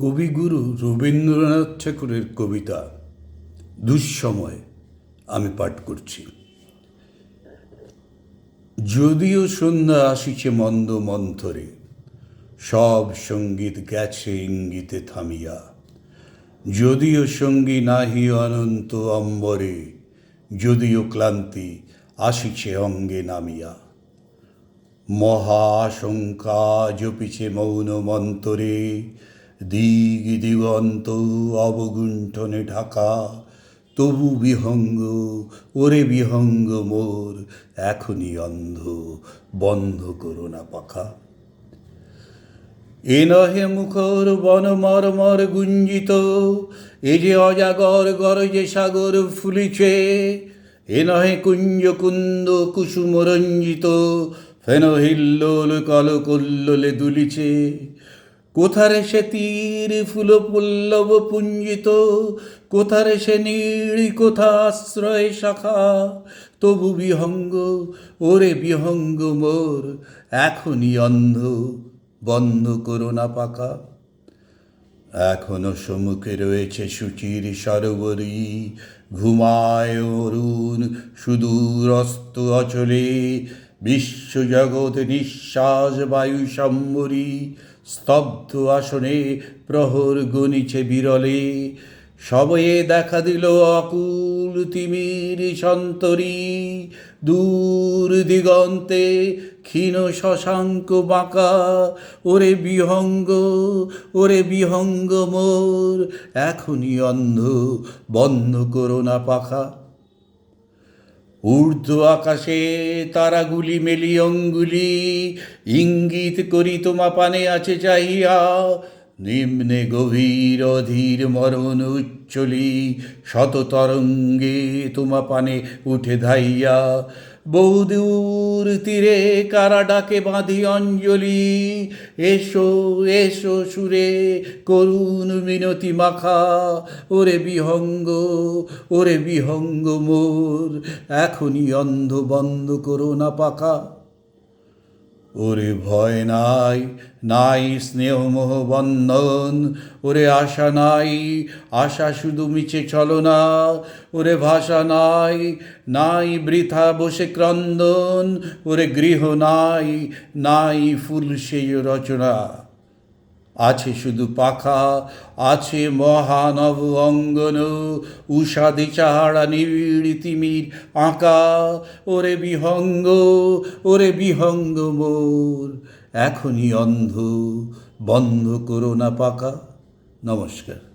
কবিগুরু রবীন্দ্রনাথ ঠাকুরের কবিতা, দুঃসময় আমি পাঠ করছি। যদিও সন্ধ্যা আসিছে মন্দ মন্থরে, সব সংগীত গেছে ইঙ্গিতে থামিয়া। যদিও সঙ্গী নাহি অনন্ত অম্বরে, যদিও ক্লান্তি আসিছে অঙ্গে নামিয়া। মহা আশঙ্কা জপিছে মৌন মন্তরে দিগ দিগন্ত অবগুণ্ঠনে ঢাকা, তবু বিহঙ্গ, ওরে বিহঙ্গ মোর, এখনই অন্ধ, বন্ধ করো না পাখা। এ নহে মুখর বন মর্মর গুঞ্জিত, এ যে অজাগর গরজে সাগর ফুলিছে, এ নহে কুঞ্জ কুন্দ কুসুম রঞ্জিত, ফেন হিল্লোল কল কল্লোলে দুলিছে কোথারে সে তীর ফুল পল্লব পুঞ্জিত? কোথারে সে নীড়ি কোথা আশ্রয় শাখা? তবু বিহঙ্গ, ওরে বিহঙ্গ মোর, এখনই অন্ধ, বন্ধ করো না পাকা এখনও সম্মুখে রয়েছে সুচির সরোবরী, ঘুমায় অরুণ সুদূর অস্ত অচলে, বিশ্বজগৎ নিঃশ্বাস বায়ু সম্বরী স্তব্ধ আসনে প্রহর গণিছে বিরলে। সবয়ে দেখা দিল অকুল তিমির সন্তরী। দূর দিগন্তে ক্ষীণ শশাঙ্ক বাঁকা। ওরে বিহঙ্গ ওরে বিহঙ্গ মোর, এখনই অন্ধ বন্ধ করো না পাখা। ঊর্ধ্ব আকাশে তারাগুলি মেলি অঙ্গুলি, ইঙ্গিত করি তোমা পানে আছে চাহিয়া। নিম্নে গভীর অধীর মরণ উচ্চলি শত তরঙ্গে তোমা পানে উঠে ধাইয়া। বহুদূর তীরে কারা ডাকে বাঁধি অঞ্জলি। এসো এসো সুরে, করুণ মিনতি মাখা। ওরে বিহঙ্গ ওরে বিহঙ্গ মোর, এখনই অন্ধ বন্ধ করো না পাখা। ওরে ভয় নাই নাই স্নেহ মোহ বন্ধন, ওরে আশা নাই, আশা শুধু মিছে ছলনা ওরে ভাষা নাই নাই বৃথা বসে ক্রন্দন, ওরে গৃহ নাই নাই ফুল সেই রচনা। আছে শুধু পাখা, আছে মহানব অঙ্গন উষাদি চাহারা নিবিড় তিমির আঁকা। ওরে বিহঙ্গ ওরে বিহঙ্গ মোর, এখনই অন্ধ, বন্ধ করো না পাকা নমস্কার।